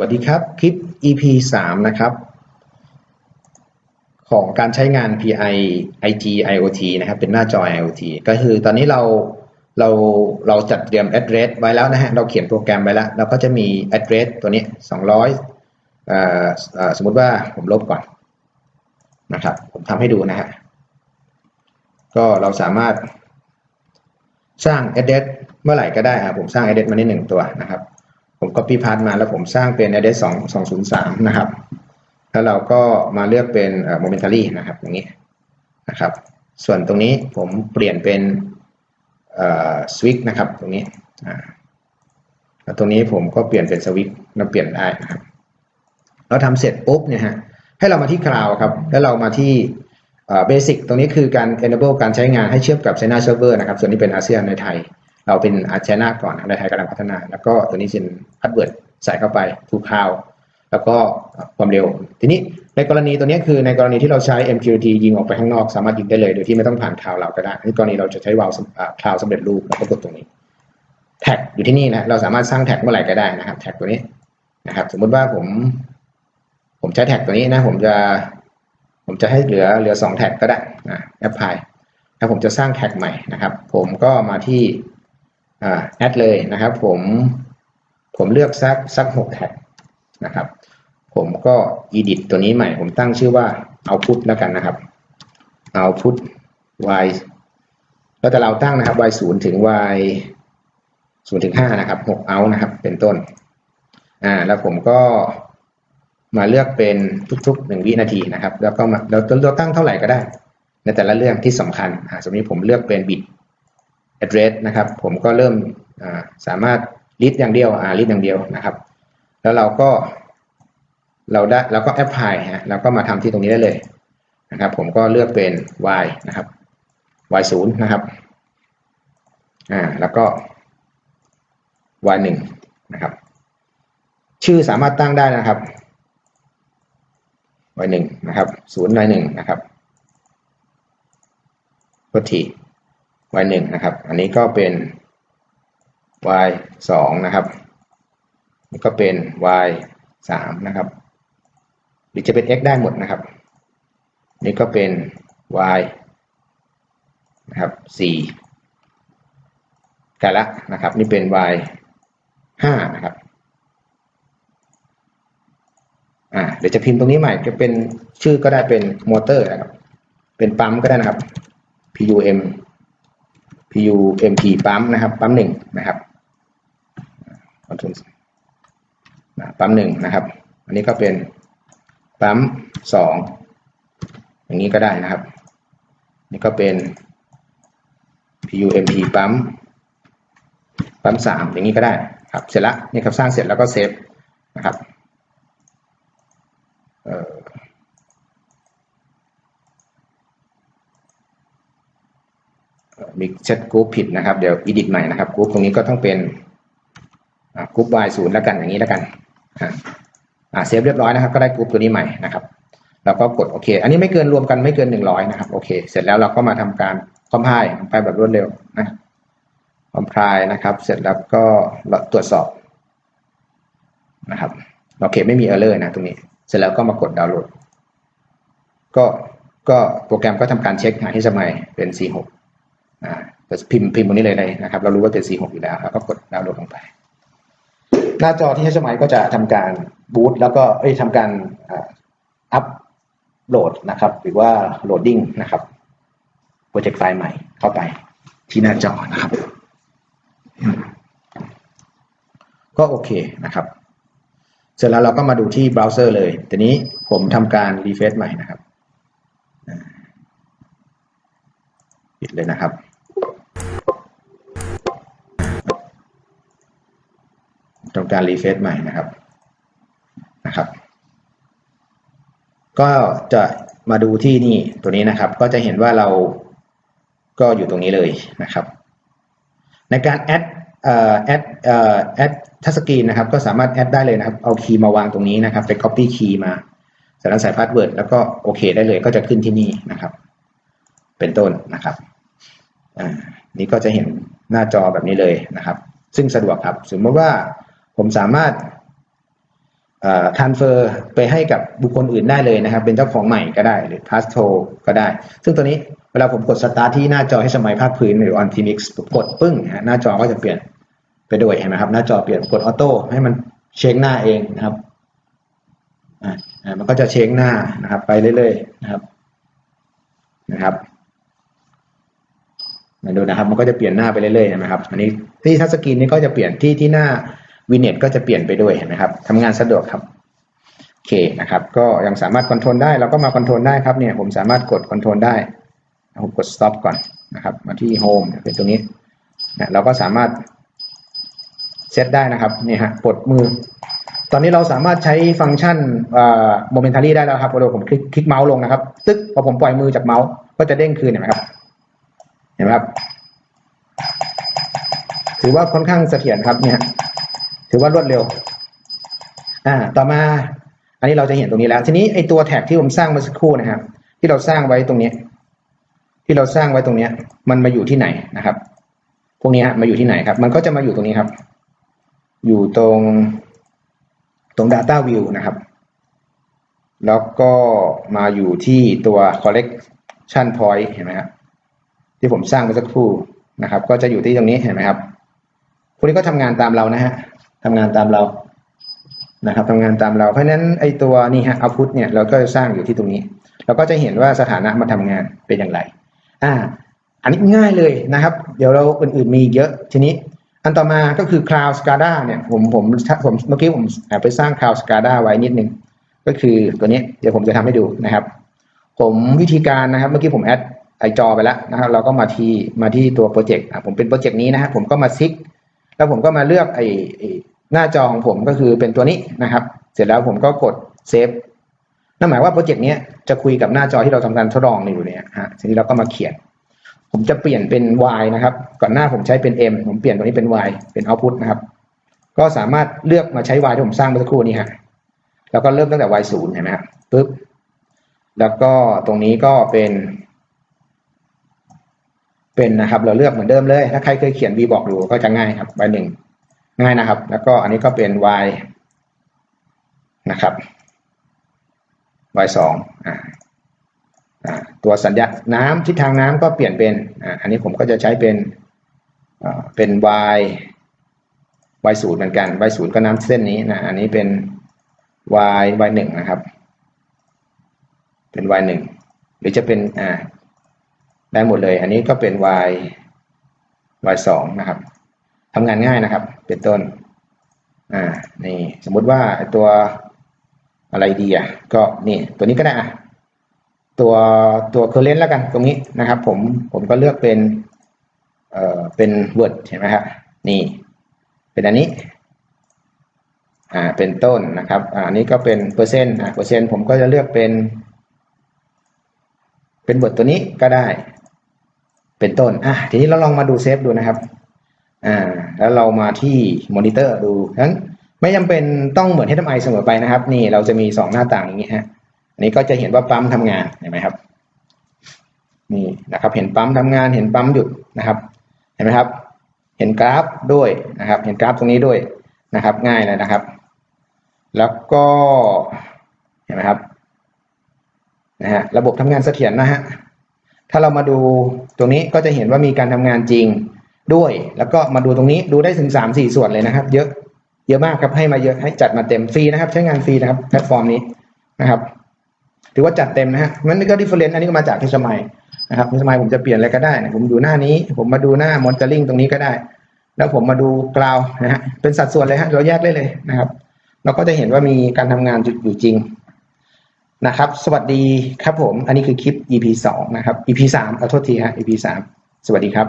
วัสดีครับ คลิป EP 3 นะครับ ของการใช้งาน PI IG IoT นะครับ เป็นหน้าจอ IoT ก็คือตอนนี้เราเราเราจัดเตรียม address ไว้แล้วนะฮะ เราเขียนโปรแกรมไว้แล้ว เราก็จะมี address ตัวนี้ 200เอ่อเอ่อสมมุติว่าผมลบก่อนนะครับ ผมทำให้ดูนะฮะ ก็เราสามารถสร้าง address เมื่อไหร่ก็ได้ครับผมสร้าง address มาได้หนึ่งตัวนะครับ ผม copy path มาแล้วผมสร้างเป็น address 2 203 นะครับ แล้วเราก็มาเลือกเป็น momentary นะครับ อย่างนี้นะครับ ส่วนตรงนี้ผมเปลี่ยนเป็นเอ่อ switch นะครับ ตรงนี้แล้วตรงนี้ผมก็เปลี่ยนเป็น switch เราเปลี่ยนได้นะครับเราทำเสร็จปุ๊บเนี่ยฮะให้เรามาที่ cloud ครับ แล้วเรามาที่เบสิกตรงนี้คือการ enable การใช้งานให้เชื่อมกับ China server นะครับ ส่วนนี้เป็นอาเซียนในไทย เราเป็นอาเซียนาก่อนในไทยกำลังพัฒนา แล้วก็ตัวนี้เป็นพาสเวิร์ดใส่เข้าไป to cloud แล้วก็ความเร็ว ทีนี้ในกรณีตัวนี้คือในกรณีที่เราใช้ MQTT ยิงออกไปข้างนอก สามารถยิงได้เลยโดยที่ไม่ต้องผ่านคลาวเราก็ได้ในกรณีเราจะใช้วาล์วคลาวสำเร็จรูปแล้วก็กดตรงนี้ แท็กอยู่ที่นี่นะเราสามารถสร้างแท็กเมื่อไหร่ก็ได้นะครับ แท็กตัวนี้นะครับ สมมุติว่าผม ผมใช้แท็กตัวนี้นะ ผมจะ ผมจะให้เหลือเหลือสองแท็กก็ได้นะแอปพลายถ้าผมจะสร้างแท็กใหม่นะครับ ผมก็มาที่ แอดเลยนะครับผมผมเลือกสักสักหกแท็กนะครับ ผมก็ edit ตัวนี้ใหม่ ผมตั้งชื่อว่า output แล้วกันนะครับ output y แล้วแต่เราตั้งนะครับ y 0ถึง y 0ถึง5นะครับ6 out นะครับ เป็นต้นอ่าแล้วผมก็มาเลือกเป็นทุกๆ1วินาทีนะครับ แล้วก็มาเราเราตั้งเท่าไหร่ก็ได้ ในแต่ละเรื่องที่สำคัญอ่าสมมติผมเลือกเป็น bit address นะครับ ผมก็เริ่มสามารถ read อย่างเดียวอ่า read อย่างเดียวนะครับ แล้วเราก็เราได้เราก็ apply ฮะแล้วก็มาทำที่ตรงนี้ได้เลยนะครับ ผมก็เลือกเป็น y นะครับ y 0นะครับอ่าแล้วก็ y 1นะครับ ชื่อสามารถตั้งได้นะครับ y 1นะครับ0 y 1นะครับกดที y 1นะครับ อันนี้ก็เป็น y 2นะครับนี่ก็เป็น y 3นะครับ หรือจะเป็น x ได้หมดนะครับ นี่ก็เป็น y นะครับ4กันละนะครับ นี่เป็น y 5นะครับอ่าเดี๋ยวจะพิมพ์ตรงนี้ใหม่จะเป็นชื่อก็ได้เป็นมอเตอร์นะครับ เป็นปั๊มก็ได้นะครับ PUM PUMP ปั๊มนะครับ ปั๊มหนึ่งนะครับปั๊มหนึ่งนะครับ อันนี้ก็เป็นปั๊มสองอย่างนี้ก็ได้นะครับ นี่ก็เป็น PUMP ปั๊มปั๊มสามอย่างนี้ก็ได้ครับ เสร็จแล้วนี่ครับสร้างเสร็จแล้วก็เซฟนะครับเอ่อ มีเซตกรุ๊ปผิดนะครับ เดี๋ยวอีดิทใหม่นะครับกรุ๊ปตรงนี้ก็ต้องเป็นกรุ๊ป y ศูนย์แล้วกันอย่างนี้แล้วกันอ่าเซฟเรียบร้อยนะครับ ก็ได้กรุ๊ปตัวนี้ใหม่นะครับแล้วก็กดโอเค อันนี้ไม่เกินรวมกันไม่เกินหนึ่งร้อยนะครับโอเค เสร็จแล้วเราก็มาทำการคอมไพล์ไปแบบรวดเร็วนะคอมไพล์นะครับ เสร็จแล้วก็ตรวจสอบนะครับโอเคไม่มีเออร์เลอร์นะตรงนี้ เสร็จแล้วก็มากดดาวน์โหลด ก็ก็โปรแกรมก็ทำการเช็คหาที่สมัยเป็น C6 อ่าพิมพ์พิมพ์ตรงนี้เลยนะครับ เรารู้ว่าเป็น C6 อยู่แล้วแล้วก็กดดาวน์โหลดลงไป หน้าจอที่ให้สมัยก็จะทำการบูตแล้วก็เอ้ยทำการอัพโหลดนะครับ หรือว่าโหลดดิ้งนะครับโปรเจกต์ไฟล์ใหม่เข้าไปที่หน้าจอนะครับ ก็โอเคนะครับ เสร็จแล้วเราก็มาดูที่เบราว์เซอร์เลยทีนี้ผมทำการรีเฟซใหม่นะครับ ปิดเลยนะครับำการรีเฟซใหม่นะครับนะครับ ก็จะมาดูที่นี่ตัวนี้นะครับ ก็จะเห็นว่าเราก็อยู่ตรงนี้เลยนะครับ ในการแอดแอดแอดทัชสกรีนนะครับ ก็สามารถแอดได้เลยนะครับ เอาคีย์มาวางตรงนี้นะครับ ไป copy คีย์มาใส่ใส่พาสเวิร์ดแล้วก็โอเคได้เลยก็จะขึ้นที่นี่นะครับ เป็นต้นนะครับอ่านี่ก็จะเห็นหน้าจอแบบนี้เลยนะครับ ซึ่งสะดวกครับ สมมติว่า ผมสามารถเอ่อ transfer ไปให้กับบุคคลอื่นได้เลยนะครับ เป็นเจ้าของใหม่ก็ได้หรือ pass t o ก็ได้ ซึ่งตัวนี้เวลาผมกด start ที่หน้าจอให้สมัยภาคพื้นหรือ on Phoenix กดปึ้งนะหน้าจอก็จะเปลี่ยนไปด้วยเห็นไหมครับ หน้าจอเปลี่ยนกดออโต้ให้มันเช็คหน้าเองนะครับอ่ามันก็จะเช็คหน้านะครับ ไปเรื่อยๆนะครับนะครับมาดูนะครับ มันก็จะเปลี่ยนหน้าไปเรื่อยๆนะครับ อันนี้ที่ทัชสกรีนนี้ก็จะเปลี่ยนที่ที่หน้า วินเน็ตก็จะเปลี่ยนไปด้วยเห็นไหมครับทำงานสะดวกครับโอเคนะครับ ก็ยังสามารถคอนโทรลได้เราก็มาคอนโทรลได้ครับเนี่ยผมสามารถกดคอนโทรลได้ผมกด stop ก่อนนะครับ มาที่ home เป็นตรงนี้นะเราก็สามารถเซตได้นะครับนี่ฮะกดมือ ตอนนี้เราสามารถใช้ฟังก์ชันโมเมนทารีได้แล้วครับพอเดี๋ยวผมคลิกคลิกเมาส์ลงนะครับตึ๊กพอผมปล่อยมือจากเมาส์ก็จะเด้งคืนเห็นไหมครับ เห็นไหมครับ ถือว่าค่อนข้างเสถียรครับเนี่ย ถือว่ารวดเร็ว อ่า ต่อมา อันนี้เราจะเห็นตรงนี้แล้ว ทีนี้ไอตัวแท็กที่ผมสร้างเมื่อสักครู่นะครับ ที่เราสร้างไว้ตรงนี้ ที่เราสร้างไว้ตรงนี้ มันมาอยู่ที่ไหนนะครับ พวกนี้ฮะมาอยู่ที่ไหนครับ มันก็จะมาอยู่ตรงนี้ครับ อยู่ตรงตรง Data View นะครับ แล้วก็มาอยู่ที่ตัว collection point เห็นไหมครับที่ผมสร้างเมื่อสักครู่นะครับ ก็จะอยู่ที่ตรงนี้เห็นไหมครับพวกนี้ก็ทำงานตามเรานะฮะ ทำงานตามเรานะครับทำงานตามเรา เพราะฉะนั้นไอตัวนี่ฮะ output เนี่ยเราก็จะสร้างอยู่ที่ตรงนี้ เราก็จะเห็นว่าสถานะมาทำงานเป็นอย่างไร อ่า อันนี้ง่ายเลยนะครับ เดี๋ยวเราอื่นๆมีเยอะทีนี้ อันต่อมาก็คือ cloud SCADA เนี่ยผมผมผมเมื่อกี้ผมแอบไปสร้าง cloud SCADA ไว้นิดนึง ก็คือตัวนี้เดี๋ยวผมจะทำให้ดูนะครับ ผมวิธีการนะครับเมื่อกี้ผมแอดไอจอไปแล้วนะครับ เราก็มาที่มาที่ตัวโปรเจกต์ผมเป็นโปรเจกต์นี้นะครับผมก็มาซิก แล้วผมก็มาเลือกไอไอหน้าจอของผมก็คือเป็นตัวนี้นะครับ เสร็จแล้วผมก็กดเซฟนั่นหมายว่าโปรเจกต์นี้จะคุยกับหน้าจอที่เราทำการทดลองอยู่เนี่ยฮะทีนี้เราก็มาเขียน ผมจะเปลี่ยนเป็น y นะครับ ก่อนหน้าผมใช้เป็น m ผมเปลี่ยนตัวนี้เป็น y เป็น output นะครับ ก็สามารถเลือกมาใช้ y ที่ผมสร้างเมื่อสักครู่นี้ฮะแล้วก็เริ่มตั้งแต่ y ศูนย์เห็นไหมครับปึ๊บแล้วก็ตรงนี้ก็เป็น เป็นนะครับเราเลือกเหมือนเดิมเลย ถ้าใครเคยเขียน v บอกดูก็จะง่ายครับ y หนึ่งง่ายนะครับ แล้วก็อันนี้ก็เป็น y นะครับ y สองอ่าตัวสัญญาน้ำทิศทางน้ำก็เปลี่ยนเป็นอ,อันนี้ผมก็จะใช้เป็นเป็น y y ศูนย์เหมือนกัน y ศูนย์ก็น้ำเส้นนี้นะอันนี้เป็น y y หนึ่งนะครับ เป็น y หนึ่งหรือจะเป็นอ่า ได้หมดเลย อันนี้ก็เป็น y y สองนะครับทำงานง่ายนะครับ เป็นต้น อ่า นี่ สมมุติว่าตัวอะไรดีอะ ก็นี่ ตัวนี้ก็ได้อะ ตัวตัวเคอร์เรนต์แล้วกันตรงนี้นะครับ ผม ผมก็เลือกเป็น เอ่อ เป็น word เห็นไหมครับ นี่ เป็นอันนี้ อ่า เป็นต้นนะครับ อ่านี้ก็เป็นเปอร์เซ็นต์ อ่า เปอร์เซ็นต์ผมก็จะเลือกเป็น เป็นบทตัวนี้ก็ได้ เป็นต้นอะทีนี้เราลองมาดูเซฟดูนะครับอ่าแล้วเรามาที่มอนิเตอร์ดูนั้นไม่จำเป็นต้องเหมือน HMI เสมอไปนะครับ นี่เราจะมีสองหน้าต่างอย่างนี้ฮะอันนี้ก็จะเห็นว่าปั๊มทำงานเห็นไหมครับ นี่นะครับ เห็นปั๊มทำงานเห็นปั๊มหยุดนะครับ เห็นไหมครับ เห็นกราฟด้วยนะครับ เห็นกราฟตรงนี้ด้วยนะครับ ง่ายเลยนะครับ แล้วก็เห็นไหมครับนะฮะระบบทำงานเสถียรนะฮะ ถ้าเรามาดูตรงนี้ก็จะเห็นว่ามีการทำงานจริงด้วย แล้วก็มาดูตรงนี้ดูได้ถึงสามสี่ส่วนเลยนะครับ เยอะเยอะมากครับให้มาเยอะให้จัดมาเต็มฟรีนะครับ ใช้งานฟรีนะครับแพลตฟอร์มนี้นะครับถือว่าจัดเต็มนะฮะมันก็ดิฟเฟอเรนซ์อันนี้ก็มาจากที่สมัยนะครับที่สมัยผมจะเปลี่ยนอะไรก็ได้นะผมดูหน้านี้ ผมมาดูหน้ามอนเตอร์ลิงตรงนี้ก็ได้ แล้วผมมาดูกราวนะฮะเป็นสัดส่วนเลยฮะเราแยกได้เลยนะครับ เราก็จะเห็นว่ามีการทำงานอยู่จริง นะครับ สวัสดีครับผม อันนี้คือคลิป EP สองนะครับ EP สามขอโทษทีฮะ EP สามสวัสดีครับ